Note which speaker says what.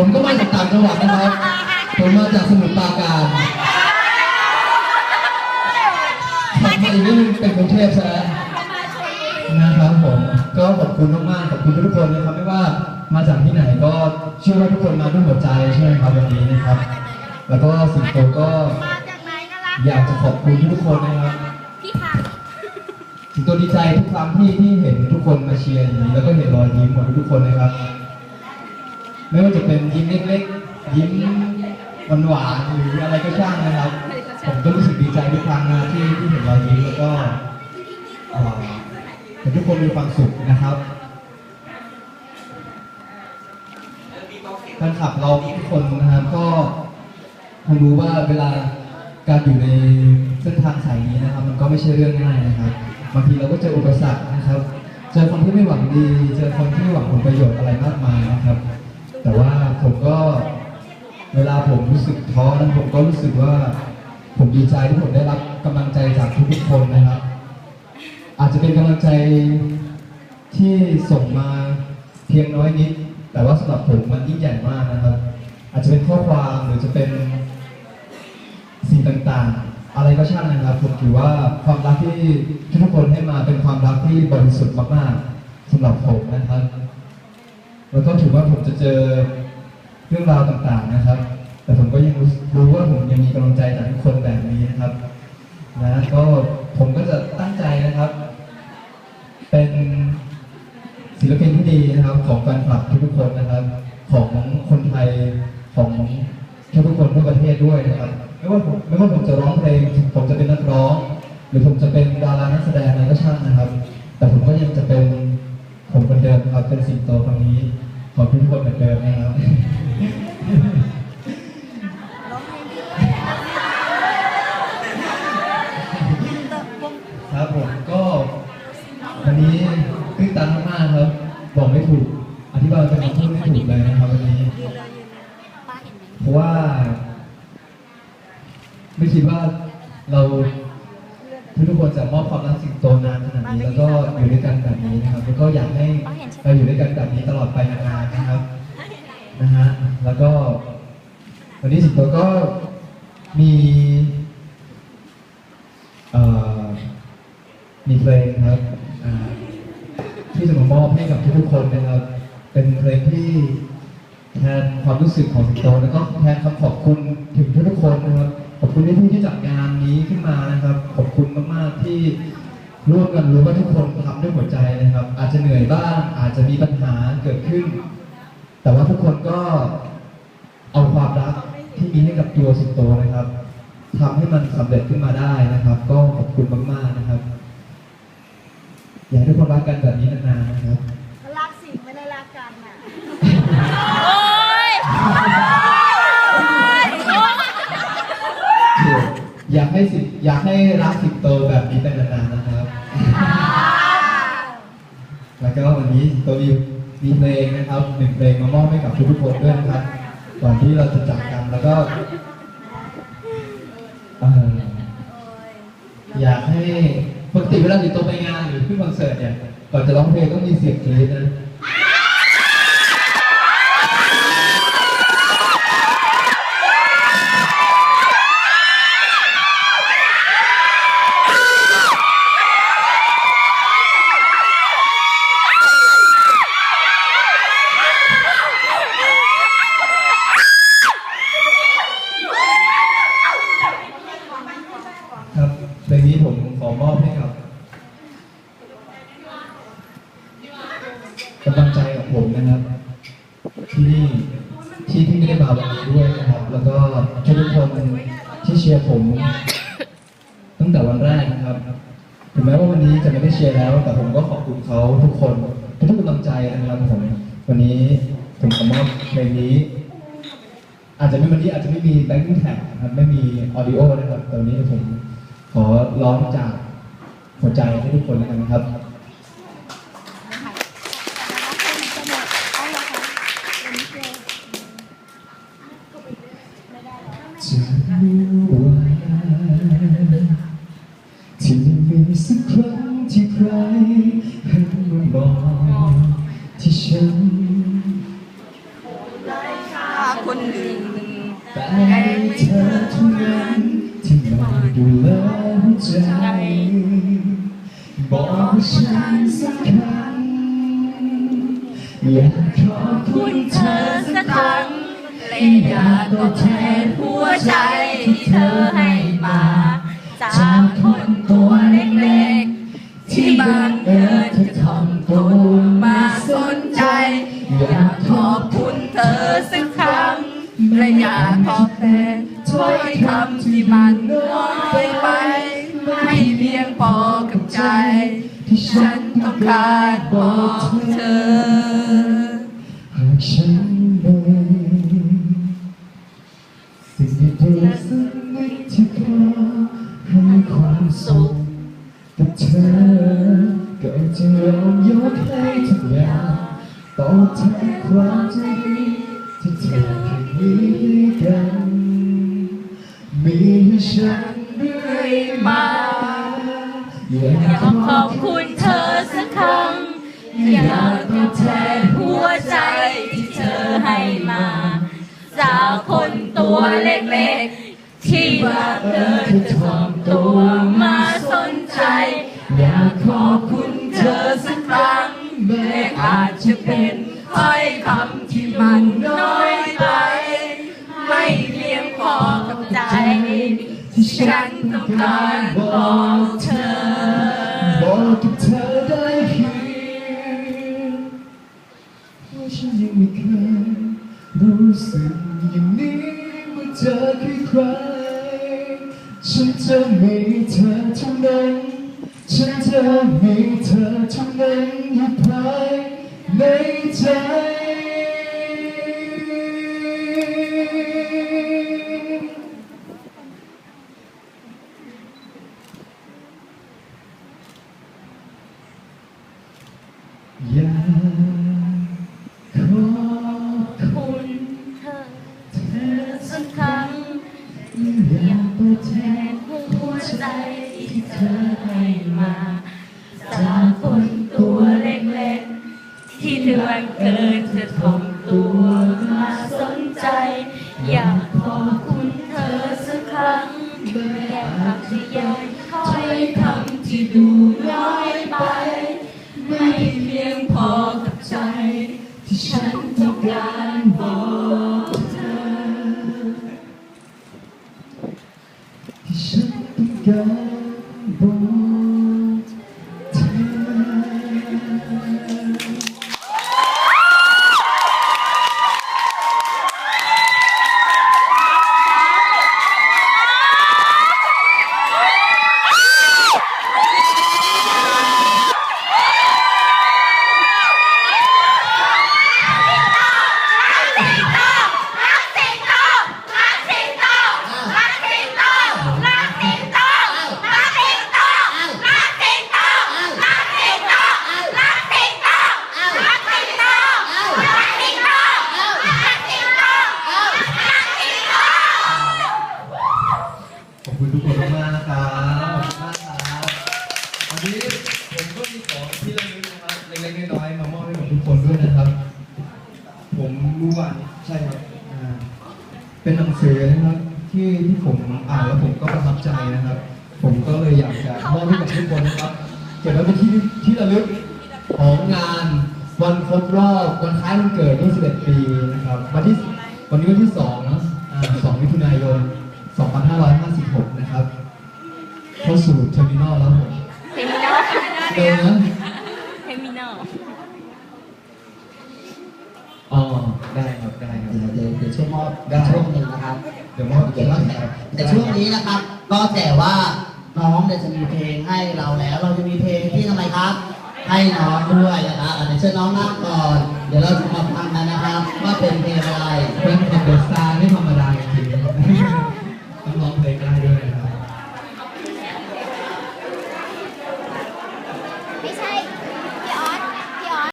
Speaker 1: ผมก็มาจากต่างจังหวัดนะครับ ผมมาจากสมุทรปราการขับมาอีกนิดนึงเป็นกรุงเทพซะแล้วนะครับผมก็ขอบคุณมากๆขอบคุณทุกคนนะครับไม่ว่ามาจากที่ไหนก็เชื่อว่าทุกคนมาด้วยหัวใจใช่ไหมครับวันนี้นะครับ แล้วก็สิงโตก็
Speaker 2: มาจากไหนกันล่ะ
Speaker 1: อยากจะขอบคุณทุกคนนะครับ
Speaker 2: พี่ค่ะ
Speaker 1: สิงโตดีใจทุกครั้งที่ที่เห็นทุกคนมาเชียร์อย่างนี้แล้วก็เห็นรอยยิ้มของทุกๆคนนะครับ ไม่ว่าจะเป็นยิ้มเล็กๆ ยิ้มหวานๆหรืออะไรก็ช่างนะครับ ผมก็รู้สึกดีใจทุกครั้งนะที่ที่เห็นรอยยิ้มแล้วก็เห็นทุกคนมีความสุขนะครับแฟนคลับเราทุกคนนะครับก็คงรู้ว่าเวลาการอยู่ในเส้นทางสายนี้นะครับ มันก็ไม่ใช่เรื่องง่ายนะครับบางทีเราก็เจออุปสรรคนะครับ เจอคนที่ไม่หวังดี เจอคนที่หวังผลประโยชน์อะไรมากมายนะครับ แต่ว่าผมก็เวลาผมรู้สึกท้อนั้นผมก็รู้สึกว่า ผมดีใจที่ผมได้รับกำลังใจจากทุกๆคนนะครับ อาจจะเป็นกำลังใจที่ส่งมาเพียงน้อยนิด แต่ว่าสำหรับผมมันยิ่งใหญ่มากนะครับ อาจจะเป็นข้อความหรือจะเป็นสิ่งต่างๆ อะไรก็ช่างนะครับ ผมถือว่าความรักที่ทุกคนให้มาเป็นความรักที่บริสุทธิ์มากๆสำหรับผมนะครับ แล้วก็ถือว่าผมจะเจอเรื่องราวต่างๆนะครับ แต่ผมก็ยังรู้ว่าผมยังมีกำลังใจจากทุกคนแบบนี้นะครับนะก็ผมก็จะตั้งใจนะครับ เป็นศิลปินที่ดีนะครับ ของแฟนคลับทุกๆคนนะครับ ของคนไทยของทุกคนทั่วประเทศด้วยนะครับ ไม่ว่าผมไม่ว่าผมจะร้องเพลงผมจะเป็นนักร้อง หรือผมจะเป็นดารานักแสดงอะไรก็ช่างนะครับ แต่ผมก็ยังจะเป็น ผมคนเดิมครับเป็นสิงโตคนนี้ ของทุกคนเหมือนเดิมนะครับครับผมก็วันนี้ตื้นตันมากๆครับ บอกไม่ถูก อธิบายเป็นคำพูดไม่ถูกเลยนะครับวันนี้
Speaker 2: เพ
Speaker 1: ราะว่า ไม่คิดว่าเราทุกคนจะมอบความรัก แล้วก็อยู่ด้วยกันแบบนี้นะครับ แล้วก็อยากให้เราอยู่ด้วยกันแบบนี้ตลอดไปนานๆนะครับนะฮะแล้วก็ วันนี้สิงโตก็มีเอ่อมีเพลงครับอ่าที่จะมามอบให้กับทุกๆคนนะครับ เป็นเพลงที่แทนความรู้สึกของสิงโตแล้วก็แทนคำขอบคุณถึงทุกๆคนนะครับขอบคุณที่ที่จัดงานนี้ขึ้นมานะครับ ขอบคุณมากๆที่ ร่วมกันรู้ว่าทุกคนทำด้วยหัวใจนะครับ อาจจะเหนื่อยบ้าง อาจจะมีปัญหาเกิดขึ้น แต่ว่าทุกคนก็เอาความรักที่มีให้กับตัวสิงโตนะครับทำให้มันสำเร็จขึ้นมาได้นะครับ ก็ขอบคุณมากๆนะครับอยากให้ทุกคนรักกันแบบนี้นานๆนะครับ
Speaker 2: รักสิไม่ได้รักกันน่ะ
Speaker 1: อยากให้สิอยากให้รักสิงโตแบบนี้เป็นนานๆนะครับ แล้วก็วันนี้สิงโตมีมีเพลงนะครับหนึ่งเพลงมามอบให้กับทุกๆคนด้วยนะครับก่อนที่เราจะจากกันแล้วก็เอ่ออยากให้ปกติเวลาสิงโตไปงานหรือขึ้นคอนเสิร์ตเนี่ยก่อนจะร้องเพลงต้องมีเสียงกรี๊ดนะ ครับเพลงนี้ผมขอมอบให้กับกำลังใจกับผมนะครับ ที่นี่ที่ที่ไม่ได้มาวันนี้ด้วยนะครับ แล้วก็ทุกคนที่เชียร์ผม ตั้งแต่วันแรกนะครับถึงแม้ว่าวันนี้จะไม่ได้เชียร์แล้ว แต่ผมก็ขอบคุณเขาทุกคนทุกกำลังใจนะครับผมวันนี้ผมขอมอบเพลงนี้ อาจจะไม่วันนี้อาจจะไม่มีแบ็คกิ้งแท็กนะครับไม่มีออดิโอนะครับต่วันนี้ผมขอร้องจากหัวใจให้ทุกคนนะครับ จะรู้ว่าที่ไม่มี สักครั้งที่ใครหันมามองที่ฉัน
Speaker 2: ได้ค่ะ
Speaker 1: ให้เธอเท่านั้นที่มาดูแลหัวใจ บอกว่าฉันสำคัญอยากขอบคุณเธอสักครั้ง
Speaker 3: และอยากตอบแทนหัวใจที่เธอให้มา จากคนตัวเล็กๆ ที่บางเอิญจะทำตัวมาสนใจ อยากขอบคุณเธอสักครั้งและอยากตอบแทนถ้อยคำที่มันน้อยไปไม่เพียงพอกับใจ ที่ฉันต้องการบอกเธอ
Speaker 1: ก็จะยอมยกให้ทุกอย่างตอบแทนความใจดีที่เธอเคยมีให้กัน มีให้ฉันเรื่อยมาอยา
Speaker 3: กกขอบคุณเธอสักครั้งอยากตอบแทนหัวใจที่เธอให้มา จากคนตัวเล็กๆ ที่ว่าเธอจะทำตัวมาสนใจ อาจจะเป็นถ้อยคำที่มันน้อยไป ไม่เพียงพอกับใจ ที่ฉันต้องการบอกเธอ
Speaker 1: บอกกับเธอได้เพียงว่าฉันยังไม่เคยรู้สึกอย่างนี้เมื่อเจอใครๆฉันจะมีเธอเท่านั้น ฉันจะมีเธอเท่านั้น
Speaker 3: สักครั้ง
Speaker 1: อยากตอบแทน
Speaker 3: หัวใจที่เธอให้มาจากคนตัวเล็กๆ ที่เดือนเกิดจะทำตัวมาสนใจ อยากขอบคุณเธอสักครั้งแค่อาจจะยังถ้อยคำที่ดูน้อย
Speaker 1: นังสือนะครับ ที่ที่ผมอ่านแล้วผมก็ประทับใจนะครับ ผมก็เลยอยากจะมอบให้กับทุกคนนะครับเก็บไว้เป็นที่ที่ระลึกของงานวันครบรอบวันคล้ายวันเกิด 21 ปีนะครับวันที่วันนี้วันที่2นะอ่า2มิถุนายน 2556 นะครับ เข้าสู่เทอร์มินอลแล้วผม
Speaker 3: เทมินอล
Speaker 1: เดินนะ
Speaker 3: เทมินอล
Speaker 1: อ๋อได้ครับได้ครับ
Speaker 4: เดี๋ยวเดี๋ยวเดี๋ยวช่วยมอบ
Speaker 1: ได้
Speaker 4: ช่วงหนึ่งนะครับ
Speaker 1: เดี๋ยวมอบอีก
Speaker 4: เดี๋ยว
Speaker 1: แล้
Speaker 4: แต่
Speaker 1: ครับ
Speaker 4: แต่ช่วงนี้นะครับ ก็แต่ว่าน้องเนี่ยจะมีเพลงให้เราแล้ว เราจะมีเพลงที่ทำไมครับ ให้น้องด้วยนะครับอันนี้เชิญน้องนั่งก่อน เดี๋ยวเราจะมาฟังกันนะครับ ว่าเป็นเพลงอะไร
Speaker 1: เพล